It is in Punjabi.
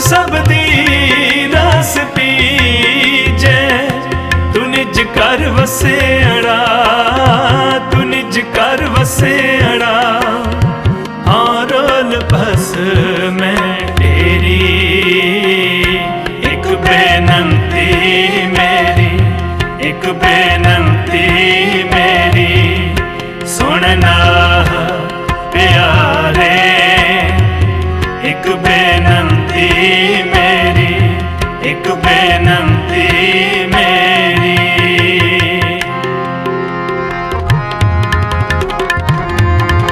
ਸਭ ਦੀ ਰਸ ਪੀਜੇ। ਤੂੰ ਨਿਜ ਕਰ ਵਸੇੜਾ, ਤੂੰ ਨਿਜ ਕਰ ਵਸੇੜਾ। ਹਾਰਲ ਬਸ ਮੈਂ ਤੇਰੀ, ਇੱਕ ਬੇਨਤੀ ਮੇਰੀ, ਇੱਕ ਬੇਨਤੀ ਮੇਰੀ। ਸੁਣਨਾ ਪਿਆਰੇ, ਇੱਕ ਬੇਨਤੀ मेरी